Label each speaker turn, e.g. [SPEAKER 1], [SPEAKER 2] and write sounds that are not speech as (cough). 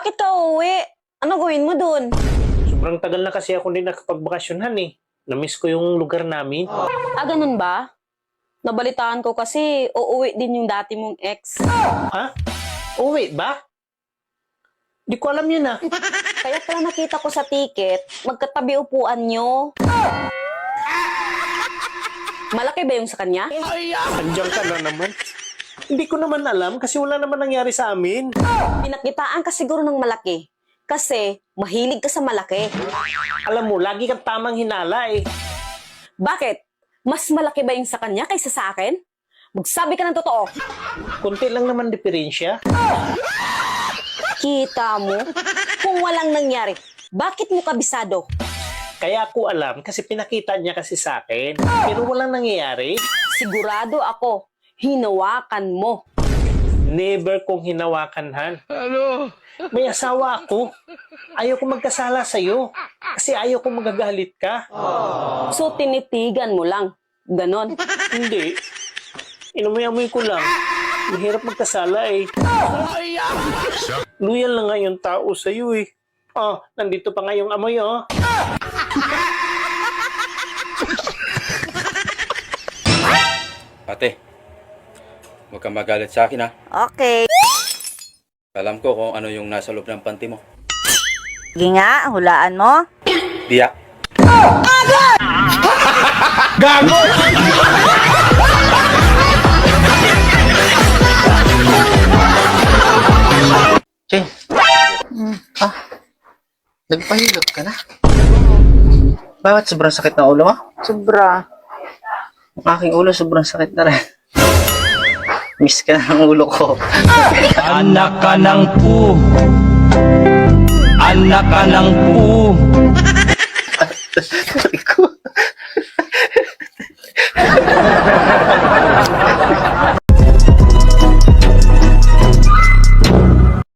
[SPEAKER 1] Bakit ka uuwi? Ano gawin mo dun?
[SPEAKER 2] Sobrang tagal na kasi ako din nakapagbakasyonan eh. Namiss ko yung lugar namin.
[SPEAKER 1] Ah, ganun ba? Nabalitaan ko kasi uuwi din yung dati mong ex.
[SPEAKER 2] Ha? Uwi ba? Di ko alam yun ah. (laughs)
[SPEAKER 1] Kaya pala nakita ko sa ticket, magkatabi upuan nyo. Malaki ba yung sa kanya?
[SPEAKER 2] Andiyan ka na naman. Hindi ko naman alam kasi wala naman nangyari sa amin.
[SPEAKER 1] Pinakitaan ka siguro ng malaki. Kasi mahilig ka sa malaki.
[SPEAKER 2] Alam mo, lagi kang tamang hinala eh.
[SPEAKER 1] Bakit? Mas malaki ba yung sa kanya kaysa sa akin? Magsabi ka ng totoo.
[SPEAKER 2] Kunti lang naman diferensya.
[SPEAKER 1] Kita mo? Kung walang nangyari, bakit mo kabisado?
[SPEAKER 2] Kaya ako alam kasi pinakita niya kasi sa akin. Pero walang nangyayari.
[SPEAKER 1] Sigurado ako, hinawakan mo.
[SPEAKER 2] Never kong hinawakan, Han. May asawa ako. Ayaw ko magkasala sa'yo. Kasi ayaw ko magagalit ka.
[SPEAKER 1] So tinitigan mo lang. Ganon.
[SPEAKER 2] Hindi. Inamoy-amoy ko lang. Mahirap magkasala eh. Loyal na nga yung tao sa'yo eh. Oh, nandito pa nga yung amoy oh.
[SPEAKER 3] Ate, huwag kang magalit sa akin ha.
[SPEAKER 4] Okay.
[SPEAKER 3] Alam ko kung ano yung nasa loob ng panty mo.
[SPEAKER 4] Sige nga, hulaan mo.
[SPEAKER 3] Biya.
[SPEAKER 5] Chen. Ah. Nagpahilot ka na. Bakit sobrang sakit ng ulo mo?
[SPEAKER 4] Sobra.
[SPEAKER 5] Ang aking ulo sobrang sakit na rin. Miss ka ng ulo ko.
[SPEAKER 6] Anak ka ng pu. Anak ka ng pu.